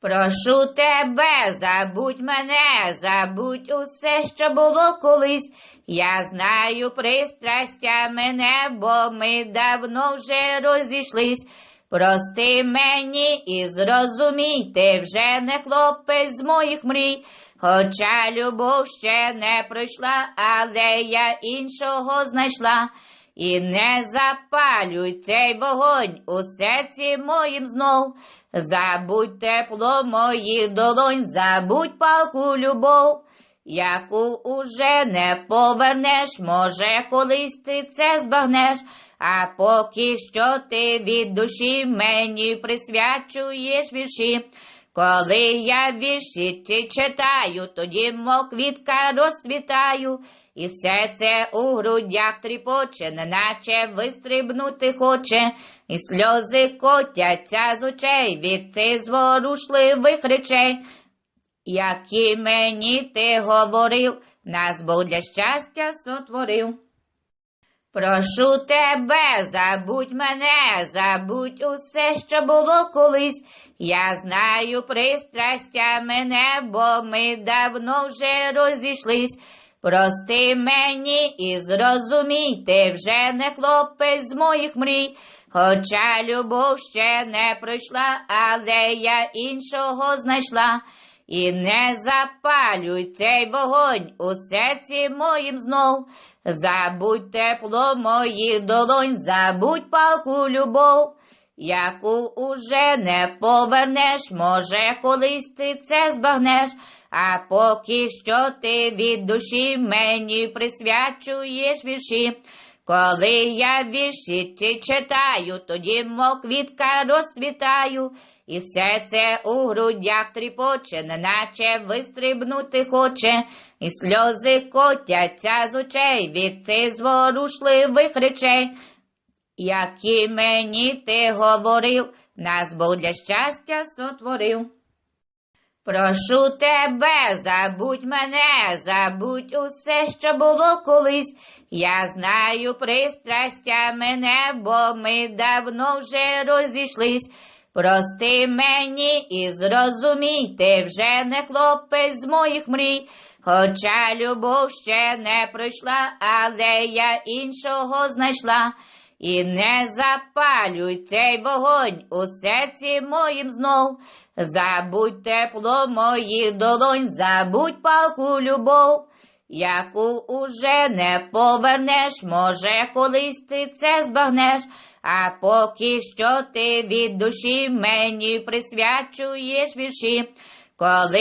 Прошу тебе, забудь мене, забудь усе, що було колись. Я знаю пристрастя мене, бо ми давно вже розійшлись. Прости мені і зрозумій, ти вже не хлопець з моїх мрій. Хоча любов ще не пройшла, але я іншого знайшла. І не запалюй цей вогонь у серці моїм знов. Забудь тепло моїх долонь, забудь палку любов, яку уже не повернеш, може, колись ти це збагнеш, а поки що ти від душі мені присвячуєш вірші. Коли я вірші ці читаю, тоді мов квітка розцвітаю, і серце у грудях тріпоче, неначе вистрибнути хоче, і сльози котяться з очей від цих зворушливих речей, які мені ти говорив, нас Бог для щастя сотворив. Прошу тебе, забудь мене, забудь усе, що було колись. Я знаю пристрастя мене, бо ми давно вже розійшлись. Прости мені і зрозумій, ти вже не хлопець з моїх мрій. Хоча любов ще не пройшла, але я іншого знайшла. І не запалюй цей вогонь у серці моїм знов. Забудь тепло моїх долонь, забудь палку любов, яку уже не повернеш, може, колись ти це збагнеш, а поки що ти від душі мені присвячуєш вірші. Коли я вірші ці читаю, тоді мов квітка розцвітаю, і серце у грудях тріпоче, неначе вистрибнути хоче, і сльози котяться з очей від цих зворушливих речей, які мені ти говорив, нас Бог для щастя сотворив. Прошу тебе, забудь мене, забудь усе, що було колись. Я знаю пристрастя мене, бо ми давно вже розійшлись. Прости мені і зрозумій, ти вже не хлопець з моїх мрій. Хоча любов ще не пройшла, але я іншого знайшла. І не запалюй цей вогонь у серці моїм знов. Забудь тепло моїх долонь, забудь палку любов, яку уже не повернеш, може, колись ти це збагнеш, а поки що ти від душі мені присвячуєш вірші. Коли